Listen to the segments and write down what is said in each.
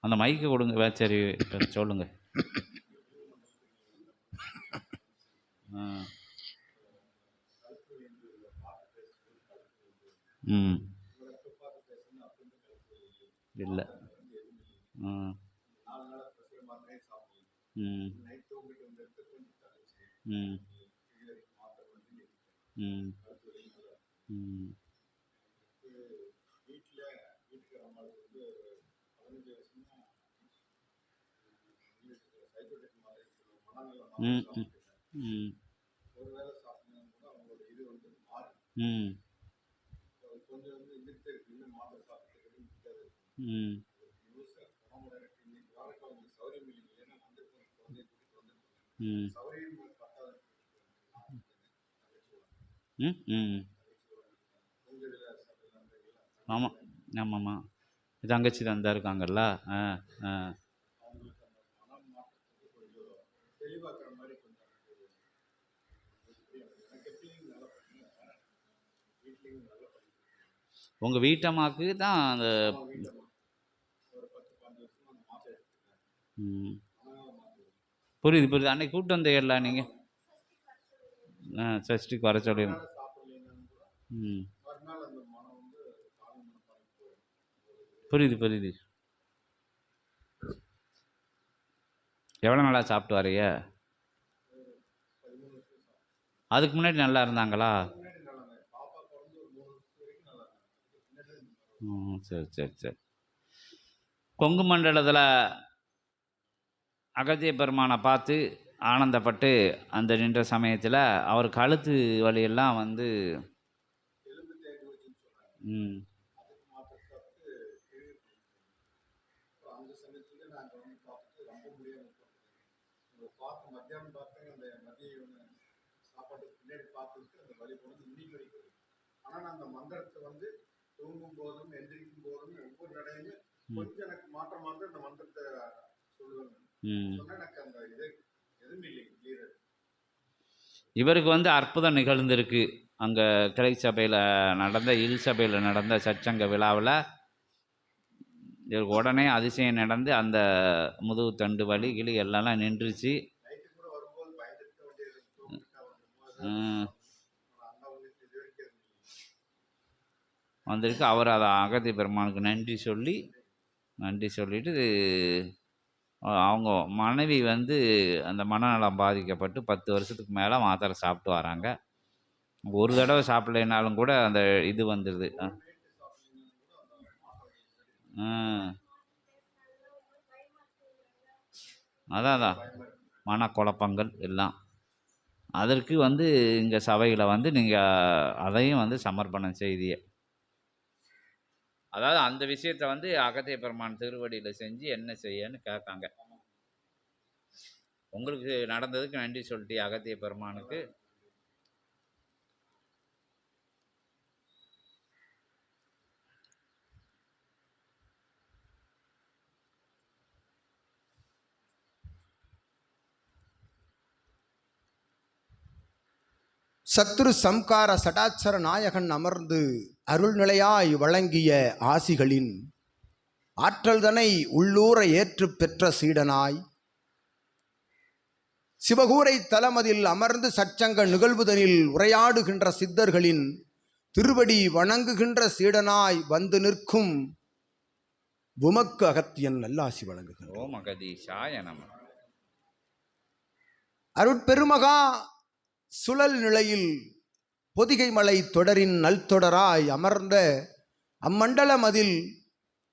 அந்த மைக்கு கொடுங்க வே, சொல்லுங்க. ஆ. ம். இல்லை. ம் ம். ம். ம். ம். ம் ம் ம். ம். ம். ஆமாம் ஆமாம்மா. தங்கச்சி தான் இருக்காங்கல்ல? ஆ ஆ. தெளிவாக்குற மாதிரி கொஞ்சம் எனக்கு எப்படியும் தான் அந்த புரியுது புரியுது. அன்னைக்கு கூப்பிட்டு வந்தீங்களா நீங்கள் ஆ சஷ்டிக்கு வர சொல்லிடுங்க ம். புரியுது புரியுது. எவ்வளோ நாளாக சாப்பிட்டு வரைய அதுக்கு முன்னாடி நல்லா இருந்தாங்களா? ம் சரி சரி சரி. கொங்கு மண்டலத்தில் அகத்திய பெருமானை பார்த்து ஆனந்தப்பட்டு அந்த நின்ற சமயத்தில் அவர் கழுத்து வழியெல்லாம் வந்து ம். ஆனா அந்த மந்திரத்தை வந்து தூங்கும் போதும் எந்திரிக்கும் போதும் ஒவ்வொரு நடையுமே கொஞ்சம் எனக்கு மாற்றம் மாற்றம் இந்த மந்திரத்தை சொல்லுவேன். ம். சொன்னா எனக்கு அந்த இது எதுவுமே இல்லை கிளியர் இவருக்கு வந்து அற்புதம் நிகழ்ந்திருக்கு. அங்கே கிளை சபையில் நடந்த இல் சபையில் நடந்த சச்சங்க விழாவில் இவருக்கு உடனே அதிசயம் நடந்து அந்த முதுகு தண்டு வலி கிளி எல்லாம் நின்றுச்சு நைட்டு கூட வரும்போது பயந்துருக்க வேண்டியது தூங்கிட்டா வரும்போது ம், அந்த உங்களுக்கு இது வரைக்கும் எதுவும் இல்லை. வந்திருக்கு. அவர் அதை அகதி பெருமானுக்கு நன்றி சொல்லி நன்றி சொல்லிட்டு அவங்க மனைவி வந்து அந்த மனநலம் பாதிக்கப்பட்டு பத்து வருஷத்துக்கு மேலே மாத்திரை சாப்பிட்டு வராங்க. ஒரு தடவை சாப்பிடலைனாலும் கூட அந்த இது வந்துடுது அதான் அதான். மனக்குழப்பங்கள் எல்லாம். அதற்கு வந்து இங்கே சபையில் வந்து நீங்கள் அதையும் வந்து சமர்ப்பணம் செய்திய அதாவது அந்த விஷயத்த வந்து அகத்திய பெருமான் திருவடியில் செஞ்சு என்ன செய்யன்னு கேட்காங்க உங்களுக்கு நடந்ததுக்கு நன்றி சொல்லிட்டு அகத்திய பெருமானுக்கு சத்ரு சம்கார சடாச்சர நாயகன் அமர்ந்து அருள்நிலையாய் வழங்கிய ஆசிகளின் ஆற்றல்தனை உள்ளூர ஏற்றுப் பெற்ற சீடனாய் சிவகூரை தலமதில் அமர்ந்து சச்சங்க நிகழ்வுதனில் உரையாடுகின்ற சித்தர்களின் திருவடி வணங்குகின்ற சீடனாய் வந்து நிற்கும் உமக்கு அகத்தியன் நல்லாசி வழங்குகின்ற ஓம் அகதீஷாய நம. அருட்பெருமகா சுழல் நிலையில் பொதிகை மலை தொடரின் நல்தொடராய் அமர்ந்த அம்மண்டலமதில்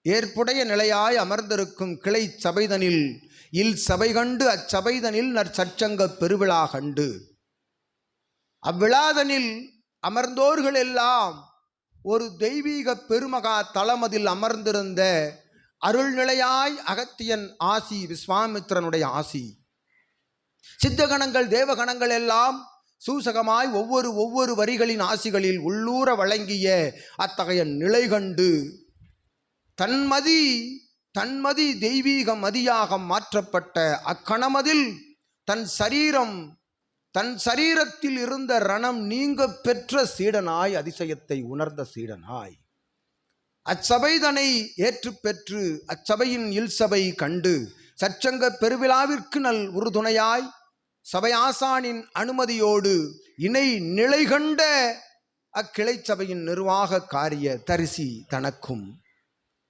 ஏற்புடைய நிலையாய் அமர்ந்திருக்கும் கிளை சபைதனில் இல் சபை கண்டு அச்சபைதனில் நற்சச்சங்க பெருவிழா கண்டு. அவ்விழாதனில் அமர்ந்தோர்கள் எல்லாம் ஒரு தெய்வீக பெருமகா தலமதில் அமர்ந்திருந்த அருள்நிலையாய் அகத்தியன் ஆசி விஸ்வாமித்திரனுடைய ஆசி. சித்தகணங்கள் தேவகணங்கள் எல்லாம் சூசகமாய் ஒவ்வொரு ஒவ்வொரு வரிகளின் ஆசிகளில் உள்ளூர வழங்கிய அத்தகைய நிலை கண்டு தன்மதி தன்மதி தெய்வீக மதியாக மாற்றப்பட்ட அக்கணமதில் தன் சரீரம் தன் சரீரத்தில் இருந்த ரணம் நீங்க பெற்ற சீடனாய் அதிசயத்தை உணர்ந்த சீடனாய். அச்சபைதனை ஏற்று பெற்று அச்சபையின் இல்சபை கண்டு சச்சங்க பெருவிழாவிற்கு நல் உறுதுணையாய் சபையாசானின் அனுமதியோடு இணை நிலை கண்ட அக்கிளை சபையின் நிர்வாக காரிய தரிசி தனக்கும்.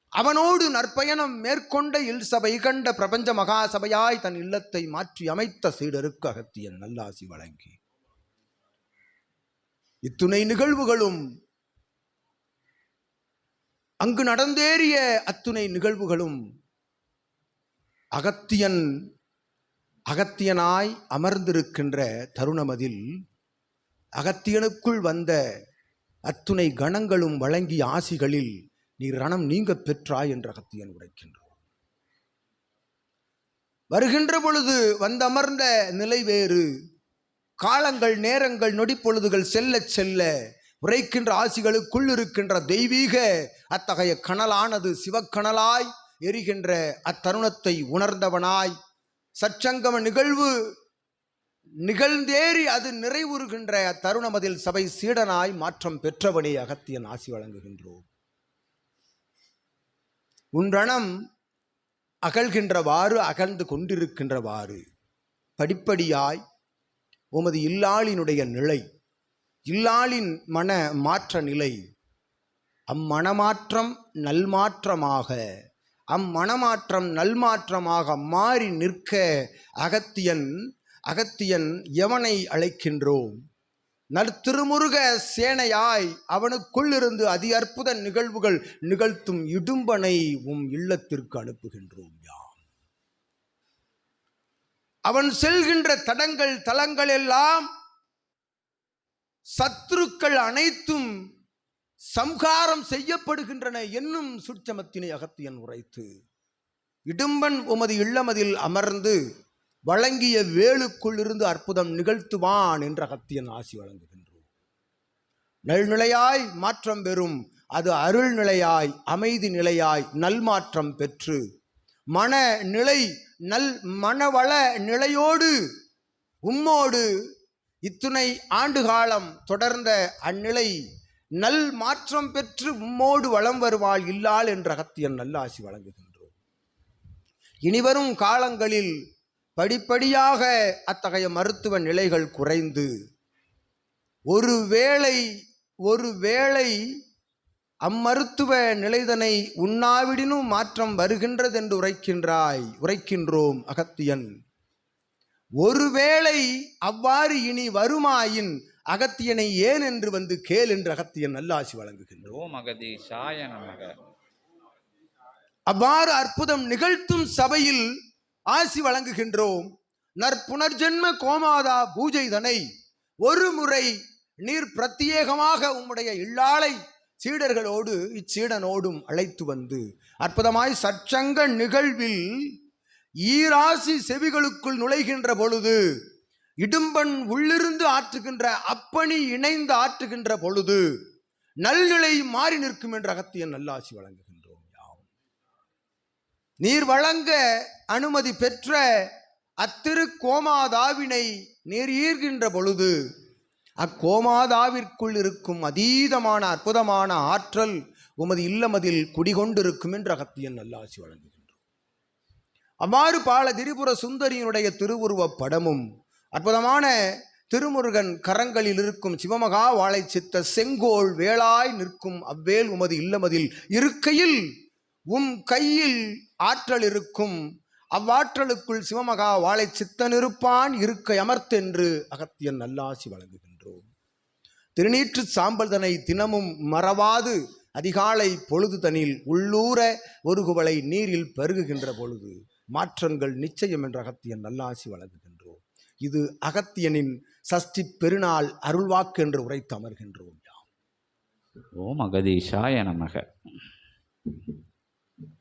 அவனோடு நற்பயணம் மேற்கொண்ட இல் சபை கண்ட பிரபஞ்ச மகாசபையாய் தன் இல்லத்தை மாற்றி அமைத்த சீடருக்கு அகத்தியன் நல்லாசி வழங்கி. இத்துணை நிகழ்வுகளும் அங்கு நடந்தேறிய அத்துணை நிகழ்வுகளும் அகத்தியன் அகத்தியனாய் அமர்ந்திருக்கின்ற தருணமதில் அகத்தியனுக்குள் வந்த அத்துணை கணங்களும் வழங்கிய ஆசிகளில் நீ ரணம் நீங்க பெற்றாய் என்று அகத்தியன் உரைக்கின்றோம் வருகின்ற பொழுது வந்தமர்ந்த நிலை வேறு. காலங்கள் நேரங்கள் நொடிப்பொழுதுகள் செல்லச் செல்ல உரைக்கின்ற ஆசிகளுக்குள் இருக்கின்ற தெய்வீக அத்தகைய கனலானது சிவக்கணலாய் எரிகின்ற அத்தருணத்தை உணர்ந்தவனாய் சச்சங்கம நிகழ்வு நிகழ்ந்தேறி அது நிறைவுறுகின்ற அத்தருணம் அதில் சபை சீடனாய் மாற்றம் பெற்றவனே அகத்தியன் ஆசி வழங்குகின்றோம். உன்றணம் அகழ்கின்றவாறு அகழ்ந்து கொண்டிருக்கின்றவாறு படிப்படியாய் உமது இல்லாளினுடைய நிலை இல்லாளின் மன மாற்ற நிலை அம்மனமாற்றம் நல்மாற்றமாக அம்மனமாற்றம் நல்மாற்றமாக மாறி நிற்க அகத்தியன் அகத்தியன் எவனை அழைக்கின்றோம்? நற்திருமுருக சேனையாய் அவனுக்குள்ளிருந்து அதி அற்புத நிகழ்வுகள் நிகழ்த்தும் இடும்பனை உம் இல்லத்திற்கு அனுப்புகின்றோம் யாம். அவன் செல்கின்ற தடங்கள் தலங்கள் எல்லாம் சத்துருக்கள் அனைத்தும் சம்ஹாரம் செய்யப்படுகின்றன என்னும் சுட்சமத்தினை அகத்தியன் உரைத்து. இடும்பன் உமது இல்லமதில் அமர்ந்து வழங்கிய வேலுக்குள் இருந்து அற்புதம் நிகழ்த்துவான் என்ற அகத்தியன் ஆசி வழங்குகின்றோம். நல்நிலையாய் மாற்றம் பெறும் அது அருள் நிலையாய் அமைதி நிலையாய் நல்மாற்றம் பெற்று மன நிலை நல் மனவள நிலையோடு உம்மோடு இத்துணை ஆண்டு காலம் தொடர்ந்த அந்நிலை நல் மாற்றம் பெற்று உம்மோடு வளம் வருவாள் இல்லாள் என்ற அகத்தியன் நல்லாசி வழங்குகின்றோம். இனிவரும் காலங்களில் படிப்படியாக அத்தகைய மருத்துவ நிலைகள் குறைந்து ஒரு வேளை ஒரு வேளை அம்மருத்துவ நிலைதனை உண்ணாவிடினும் மாற்றம் வருகின்றதென்று உரைக்கின்றாய் உரைக்கின்றோம் அகத்தியன். ஒருவேளை அவ்வாறு இனி வருமாயின் அகத்தியனை ஏன் என்று வந்து கேள் என்று அகத்தியன் நல்லாசி வழங்குகின்றோம் அவ்வாறு அற்புதம் நிகழ்த்தும் சபையில் ஆசி வழங்குகின்றோம். நற்புனர்ஜென்ம கோமாதா பூஜைதனை ஒரு முறை நீர் பிரத்யேகமாக உம்முடைய இல்லாளை சீடர்களோடு இச்சீடனோடும் அழைத்து வந்து அற்புதமாய் சற்சங்க நிகழ்வில் ஈராசி செவிகளுக்குள் நுழைகின்ற பொழுது இடும்பன் உள்ளிருந்து ஆற்றுகின்ற அப்பணி இணைந்து ஆற்றுகின்ற பொழுது நல்நிலை மாறி நிற்கும் என்ற அகத்தியன் நல்லாசி வழங்குகின்றோம் யாம். நீர் வழங்க அனுமதி பெற்ற அத்திரு கோமாதாவினை நீர் ஈர்கின்ற பொழுது அக்கோமாதாவிற்குள் இருக்கும் அதீதமான அற்புதமான ஆற்றல் உமது இல்லமதில் குடிகொண்டிருக்கும் என்று அகத்தியன் நல்லாசி வழங்குகின்றோம். அவ்வாறு பால திரிபுர சுந்தரியினுடைய திருவுருவப் படமும் அற்புதமான திருமுருகன் கரங்களில் இருக்கும் சிவமகா வாழை சித்த செங்கோல் வேளாய் நிற்கும் அவ்வேல் உமது இல்லமதில் இருக்கையில் உம் கையில் ஆற்றல் இருக்கும். அவ்வாற்றலுக்குள் சிவமகா வாழை சித்தன் இருப்பான். இருக்கை அமர்த்தென்று அகத்தியன் நல்லாசி வழங்குகின்றோம். திருநீற்று சாம்பல்தனை தினமும் மறவாது. அதிகாலை பொழுது தனில் உள்ளூர ஒரு குவளை நீரில் பருகுகின்ற பொழுது. மாற்றங்கள் நிச்சயம் என்ற அகத்தியன் நல்லாசி வழங்குகின்றோம் இது அகத்தியனின் சஷ்டி பெருநாள் அருள்வாக்கு என்று உரைத்து அமர்கின்றோம் ஓம் அகதீஷாய நமக.